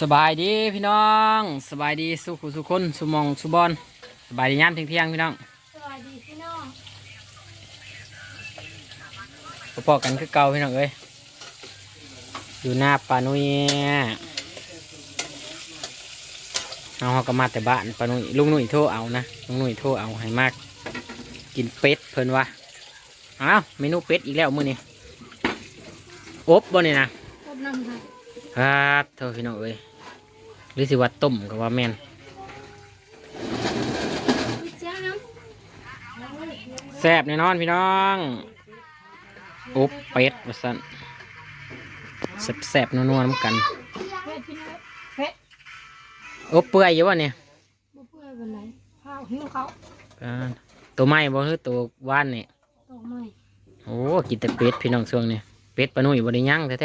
สบายดีพี่น้องสบายดีสุขุสุคนสุมองสุบอลสบายดียามเที่ยงๆพี่น้องสวัสดีพี่น้องพอๆกันคือเก่าพี่น้องเอ้ยอยู่หน้าปานุยเอาเขาก็มาแต่บ้านปานุยลุงหนุ่ยโทรเอานะลุงหนุ่ยโทรเอาให้มาก กินเป็ดเพิ่นวะอ้าวเมนูเป็ดอีกแล้วมื้อนี้อบบ่เนี่ยนะพบนำค่ะครับเท่าพี่น้องเอ้ย หรือสิว่าต้มก็ว่าแม่นพี่เจ้าน้แซ่บแน่นอนพี่น้องอบเป็ดว่าซั่นแซ่บๆนัวๆน้ำกันำเพชรพี่น้องเพชรอบเปื่อยอยู่วะเนี่ยบ่เพื่อนวันไหนข้าวหิวเขาอ่าตัวไม้บ่คือตัวว่านนี่ตกไม่โอ้กินแต่เป็ดพี่น้องช่วงนี้เป็ดปลาหนุ่ยบ่ได้ย่างแท้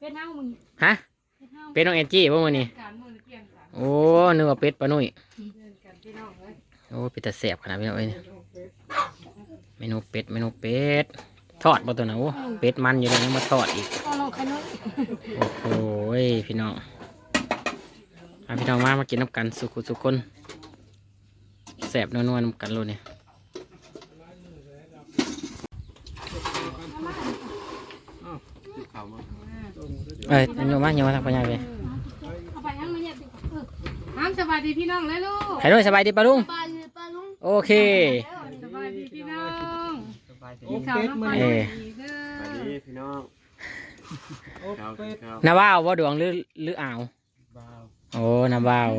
เพชรเฮามึงๆฮะเพชรเฮาเป็ดน้องแอนจี้บ่มื้อนี้ โอ้นึกว่าเป็ดปลาหนุ่ยกันพี่น้องเลยโอ้เป็นแต่แซ่บขนาดพี่น้องเอ้ยเนี่ยเมนูเป็ดเมนูเป็ดทอดบ่ตัวน่ะโอ้เป็ดมันอยู่เลยยังมาทอดอีกก็ลองขนุนโอ้โหพี่น้องมาพี่น้องมามากินน้ำกันสุขุสุขคนแสบนัวๆน้ำกันเลยเนี่ยเอ้ยโยมมาโยมมาทางปัญญาไป เอาไปยังไม่เนี่ยเออ น้ำสบายดีพี่น้องเลยลูกใครด้วยสบายดีปะลุง ปลาเลยปลาลุงโอเค สบายดีพี่น้องโอ้ข่าวเป็ดน้ำมัปนลาเออดีเด้สวัสอดีพี่น้อง Ờ, โอ้เป็ดนาว่าวว่าดวงหรือหรืออ่าวบ้าวโอ้นาว่าว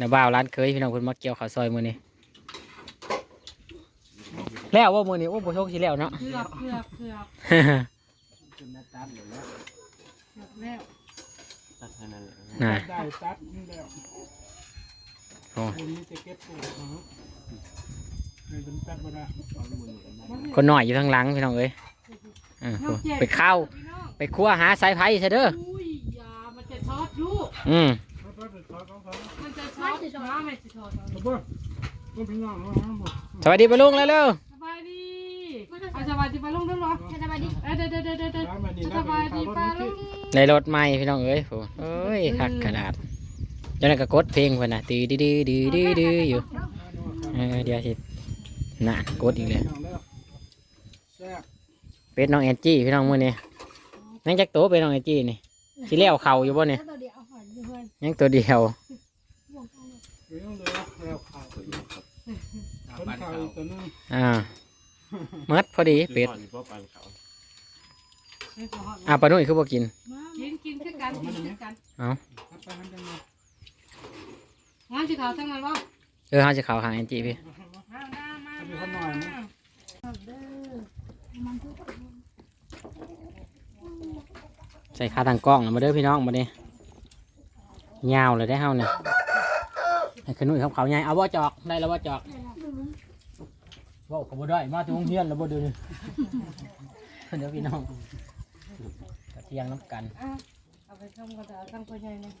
นาว่าวร้านเคยพี่น้องคนมาเกี่ยวข้าวซอยมือนี้แล้วว่ามือนี้โอ้โหโชคสิแล้วเนาะ เกือบเกือบเกือบจนได้ตัดเลยแล้วเกือบแล้วตัดเท่านั้นแหละน่ะได้ตัดนี่แล้วโอ้ คนนี้จะเก็บปลูกนะฮะไม่เป็นตัดบ่ได้เอาหมดเลยนะคนหน่อยอยู่ทางหลังพี่น้องเอ้ยเออโอ้ไปเข้าพี่น้องไปคั่วหาสายไผ่ใช่เด้ออุ้ยอยามันจะช็อตลูกอืมเอาไปไปขอของเขามันจะช็อตมาไม่จะช็อตเอาไปเอาพี่น้องเอาหมดสวัสดีปะลุงแล้วเร็วสบายดีเอาสบายดีปลาลุงด้วยเหรอสวัสดีเออเด้อเด้อเด้อเด้อเด้อร้านมาดีสนะบายดีปลาลุงในรถใหม่พี่น้องเอ้ยโอ้เอ้ยคักขนาดเจ้านั่นก็กดเพลงเพิ่นน่ะตีดีดีดีดีดีอยู่เออเดี๋ยวสิน่ะกดอีกเลยน้องแล้วแซ่บเป็ดน้องแอนจี้พี่น้องมื้อนี้ยังจักโตเป็ดน้องแอนจี้นี่สิแล้วเข่าอยู่บ่เนี่ยแล้วตัวเดียวเอาหอยอยู่เพื่อนยังตัวเดียวบ่วงเอาเลยเรื่องเลยแล้วข่าวคนข่าวอีกตัวนึงอ่าเมัดพอดีเป็ดพ่อปันเขาไม่ขอฮอดอะปลาหนุ่ยคือบ่กินกินกินคือกันกินคือกันครับ ไปทำกันมางั้นสิเขาทั้งนั้นบ่เออเฮาสิเข่าหางแอนจี้พี่มามามาเอาไปข้างหน่อยนะใส่ขาตั้งกล้องแล้วมาเด้อพี่น้องมาเด้ยาวเลยได้อเฮาเนี่ยให้ขนุนเขาเขาใหญ่เอาบ่จอกได้แล้วบ่จอกบอกก็บ่ได้มาที่โรงเรียนแล้วบ่เดี๋ยวนี้เดี๋ยวพี่น้องกระเทียงน้ำกัน เอาไปทำกระดาษทั้งคนใหญ่เลย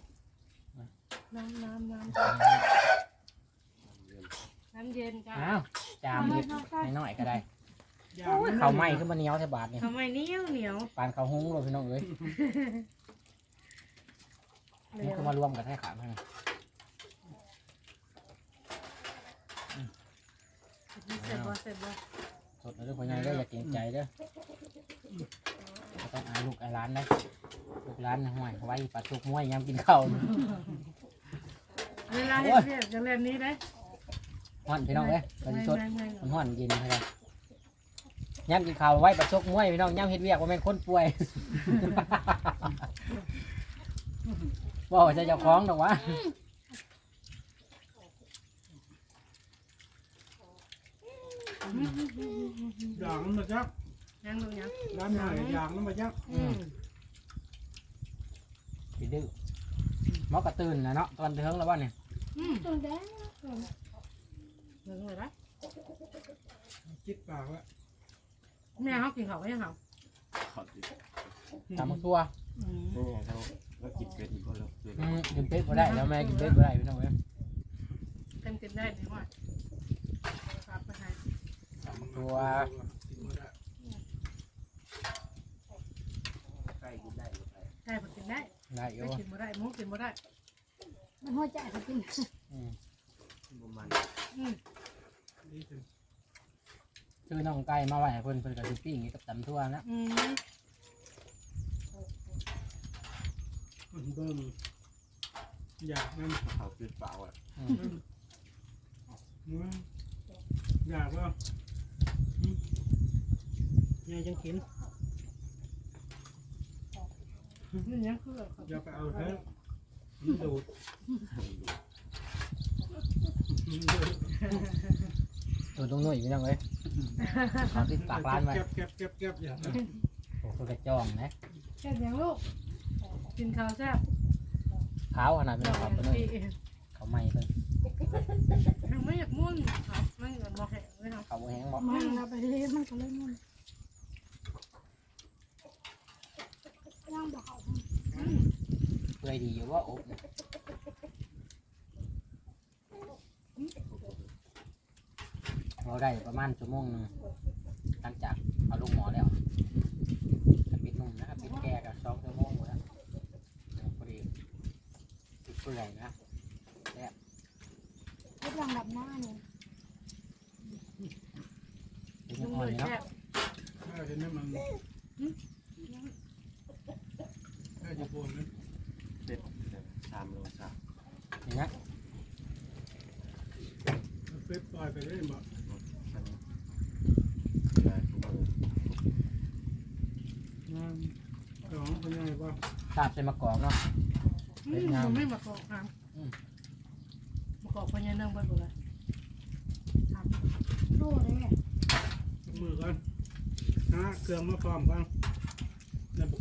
น้ำน้ำน้ำน้ำเย็นจ้าอ้าวจามนิดน้อยๆก็ได้ย่างเขาวไหม้ขึ้นมาเหนียวใส่บาทนี่ทำไมเหนียวเหนียวปานเขาวหุ้งเลยพี่น้องเอ้ยนี่ก็มารวมกันให้ขาดให้เสร็จบ่เสร็จบ่สดเลยเด้อพ่อใหญ่เด้ออย่าเกรงใจเด้อบ่ต้องอายลูกอายร้านนะลูกร้านห่วยไว้ปลาทุกมวยยามกินข้าว เวลาเฮ็ดเรียกจะเล่นนี้ได้ห่อนพี่น้องเอ้ยปลาไม่สดไม่ไม่มันห่อนเย็นเลยยามกินข้าวไว้ปลาทุกมวยพี่น้องยามเฮ็ดเวียกว่าแม่นคนป่วยว่าจะเจ้าของดอกวะย่างมันมาจักยังดูยังร้านไหนย่างมันมาจักอืมสิดื้อ หมอกระตื่นนะเนาะตอนเทิงแล้วว่าเนี่ยตัวแดงถึงเลยนะคิดปากว่าแม่เขากินข้าก็ยังเขาขอดตามมาทั่วอืมนี่ไงเขาว่ากินเป็ดอีกคนแล้วกินเป็ดบ่ได้แล้วแม่กินเป็ดบ่ได้พี่น้องเอ้ยเต็มกินได้ดีว่าครับไห้ตามมาทั่วด้ ได้อยู่ได้กินบ่ได้หมูกินบ่ได้มันหัวใจเขากินอืมประมาณอืมดีจังชื่อน้องไก่มาไว้ให้เพิ่นเพิ่นก็สิปิ้งกับตำทั่วนะอืมมันเบิ่งอยากนั่นเขาปิดเปล่าอะอืมมึงอยากว่าอืมยังจังกิน นี่ยังคืออย่าไปเอาเถอะมันดูดมันดูดตัวตรงนู้นอีกพี่น้องเอ้ยเอาติดปากร้านไว้เก็บเก็บเก็บเก็บอย่าโอ้ตัวกระจ้องนะแค่ยังลูก กินข้าวแซ่บขาวขนาดพี่น้องครับเพิ่นเอ้ยเขาไหม้เพิ่นยังไม่อยากม่วนครับไม่อยากมองแห้งเลยครับเขาบ่แห้งบ่มันเราไปเรื่อยมันก็เลยมันย่างบ่เขา เปื่อยดีอยู่ว่าอบเนี่ยเราได้ประมาณชั่วโมงหนึงหลังจากเอาลูกหมอแล้วปิดนุ่มนะครับปิดแก่ก็สองชั่วโมงหมดแล้วพอดีปิดเปื่อยนะเฮ็ดยังแบบหน้าเนี่ยเป็นยังงอ่อนเลยอยู่เนาะแซ่บถ้าเห็นนั่มันถ้าจะโบนนะ เป็ดสามโลสามอย่างเงี้ยเอาเป็ดปล่อยไปเลยบอกชั้นได้ทุกคนอืมสองคนใหญ่ป่ะทราบใส่มะกอกเนาะอืมผมไม่มากอกครับมากอกพญานาคเบิดหมดเลยครับโลเลยมือกันหาเครื่องมาพร้อมกัน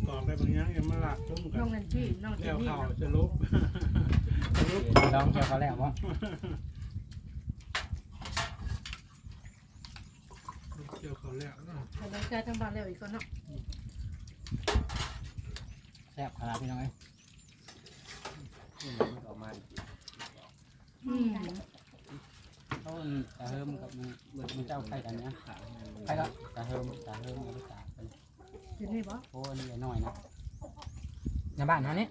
แล้วประกอบอะไรบางอย่างยังมาหลักจุ่มกัน้อนงนันที่น้องเจแล้วนี่เข่าจะลุกจะลุกลองเกี่ยวเขาแล้วว่าเกี่ยวเขาแล้วเนาะกำลังใจทั้งบ้านแล้วอีกคนเนาะแซ่บขนาดพี่น้องเอ้ยประมาณอืมเขาจะเฮิมกับมือมือเจ้าใครกันเนี่ยใครก็จะเฮิมจะเฮิมเอาไปตากเป็นเจนี่บ่โอ้นี่น้อยนะ ในบ้านเขานี่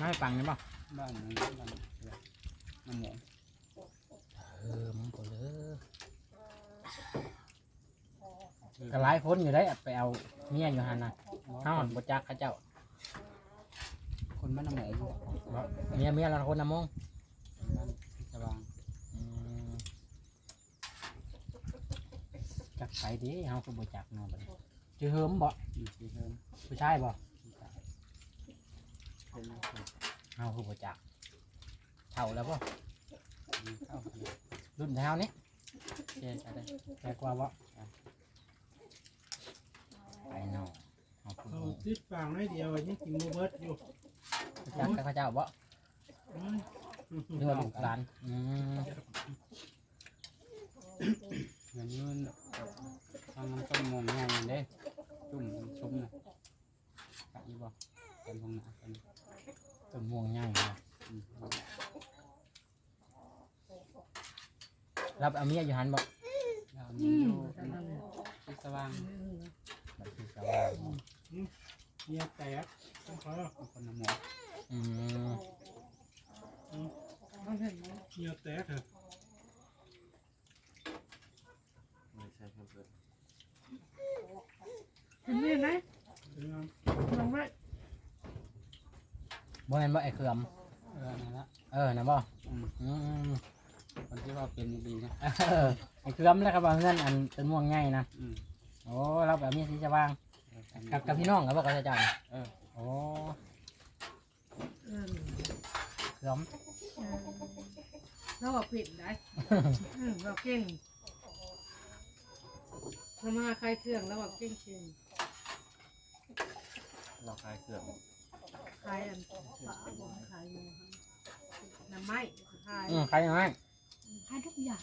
น้อยปังนี่ป่ะบ้านนี้บ้านน้ำหมูเฮิมก็เลยก็หลายคนอยู่ได้ไปเอาเมียอยู่หันน่ะเฮาบ่จักเขาเจ้า คนบ้านน้ำหมูเมียเมียเราคนน้ำมงบ้านสว่างอืมจักไปดิเฮาก็บ่จักเนาะบัดนี้ชื่อเฮิมบ่อยู่ที่เพิ่มผู้ชายบ่ เป็นเฮาคือบ่จักเฒ่าแล้วบ่เข้ารุ่นเท่านี้เจ๊อะไรแก่กว่าบ่ไปเนาะเฮาคือเอาบ่ติดปากน้อยเดียวยังกินโมเบิร์ตอยู่จักกับเขาเจ้าบ่อืมหรือว่าลูกหลานอืมเงินยืนทางน้ำต้มมงง่ายเด้จุ่มชุ่มนะกะอีบ่กันตรงหน้ากัน ต้นม่วงใหญ่เนาะรับเอาเมียอยู่หันบ่แล้วอืมีมอยู่แต่นั่นเนี่ยที่สว่างบัดคือสว่างเงียบแตกต้องขอคนน้ำหมูอืมต้องเห็นไหมเงียบแตกเหรอไม่ใช่เพื่อนเห็นนี่ไหมเป็นไงลองไว้ บ่แม่นบ่ไอ้เขื่อมเออนั่นละเออนะบ่อืม อืมคนที่ว่าเป็นดีนะเออไอ้เขื่อมแล้วครับว่าเงินอันต้นม่วงใหญ่นะอืมโอ้รับเอาเมียสีสว่างกับกับพี่น้องก็บ่ก็จะจ่ายเออโอ้เออเขื่อมเออเราบอกผิดได้อืมเราเก่งทำมาใครเครื่องแล้วบอกเก่งจริงเราคลายเครื่อง ขายอันปลาขายอยู่น้ำไม้ขายอืมใครยังไงให้ทุกอย่าง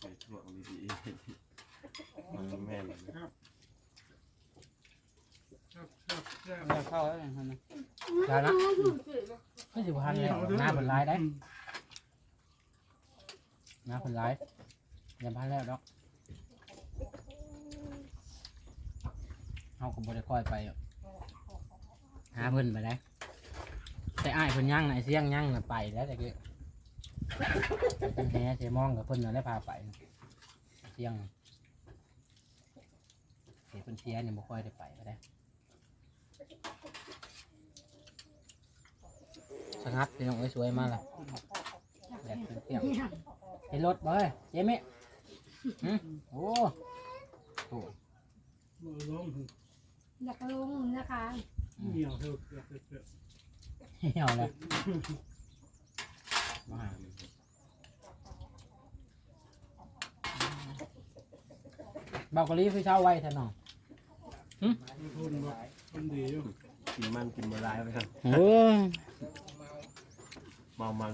ไปช่วงดีๆมันแม่นครับเราเข้าแล้วนะ ได้นะไม่สิบพันเลยหน้าเป็นร้ายได้หน้าเป็นร้ายอย่าพันแล้วดอก เขาก็บ่ได้ค่อยไป หาเพิ่นไปได้แต่อ้ายเพิ่นย่างน่ะไอ้เสียงย่างน่ะไปแล้วแต่กี้ไปตึงแหเสมองกับเพิ่นน่ะได้พาไปเสียงเสียเพิ่นเสียเนี่ยบ่ค่อยได้ไปก็ได้สงัดพี่น้องเอ้ยสวยมากล่ะแดดเปรี้ยวๆเห็นรถบ่เฮ้ยเจ๊มิหึโอ้โหมือล้ม อยากลงนะคะเหนียวเท่าเกลือเกลือเหี่ยวเลยมาหาเบากะลีพี่เช้าไว้ท่านน้องมีคนบอกคนดีอยู่กินมันกินมาลายไปครับโอ้ยเมามัน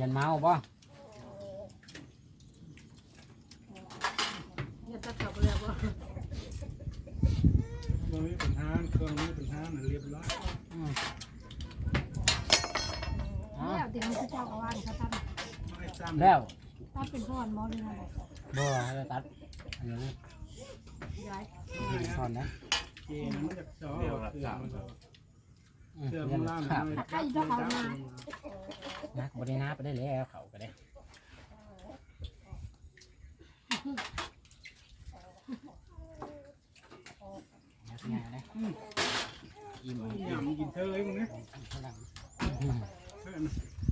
ยันเมาป่ะ เนี่ยตัดกลับไปแล้วบ่ มันมีปัญหาเครื่องมีปัญหาน่ะเรียบร้อย แล้วเดี๋ยวมันจะเจ้ากับว่านเขาตัดไม่ซ้ำแล้วตัดเป็นก้อนมอเลยนะบ่ให้ตัดอันนี้ย้ายตอนนะเกมันจะจ่อเครื่องมันก็อืมเครื่องเรียนล่างครับมันจับมันจับนักบริณาไปได้แล้วเขาก็ได้ง่ายเลยอิ่มยำกินเธอไอ้มึงเนี่ยอืมเธอน่ะถ้าคิดว่าเอาในลายเห็นก่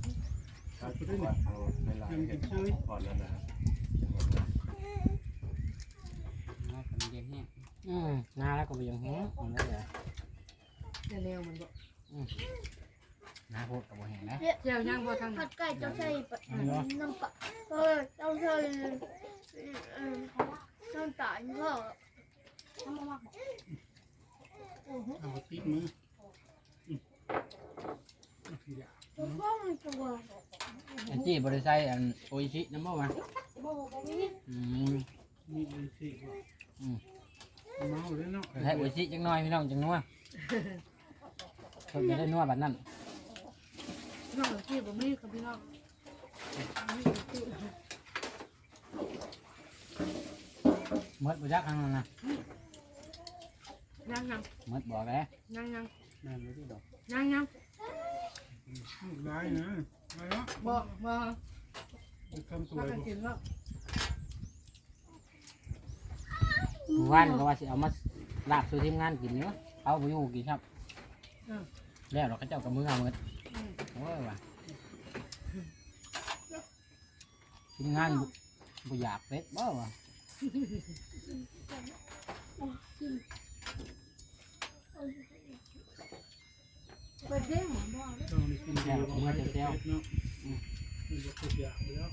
อืมนาแล้วก็ไปยังแห้งมันได้เลยเนี่ยแนวมันบ่นาโพดกับบ่แห้งนะเจ้าย่างบ่ทางผัดไก่เจ้าใส่น้ำปลาเออเจ้าใส่เออน้ำตาลพ่อทำมากบอกโอ้โหเอาติ๊กมือพ่อมันตัว อันจี้บริษัทอันโออิชิน้ำบ่มาโบกนี่อืมมีไอ้สิเมาเลยเนาะให้โออิชิจังน้อยพี่น้องจังนัวเพิ่นไม่ได้นัวแบบนั้นน้องที่บ่มีกับพี่น้องเมื่อบุจักอันนั้นนะย่างยังเมื่อบอกแล้วย่างยังนั่นไม่ได้ดอกย่างยัง ได้นะ ได้เนาะบ่บ่คำสวพายกันกินแล้วหมู่บ้านก็ว่าสิเอามาลาบสู่ทีมงานกินอยู่เอาไปอยู่กินครับแล้วเราก็เจ้ากับมือเอาเงินโอ้ยว่ะทีมงานบ่อยากเป็ดบ่ว่ะเปิดเพลงหมอบอกต้องได้กินเดียวเนาะมันจะติดยาไปแล้ว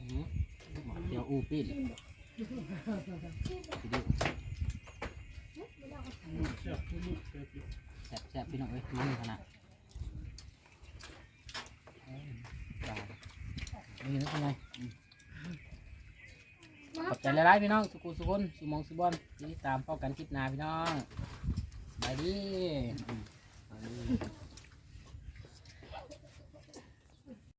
อื้อเดี๋ยวอูปีนสิดูเสียบเสียบแซ่บแซ่บพี่น้องเอ้ยมันขนาดนี่นึกยังไมขอบใจหลายๆพี่น้อง สุกุสุคนสุมองสุบอนที่ตามเป้ากันคลิปหน้าพี่น้อง บายดีอืม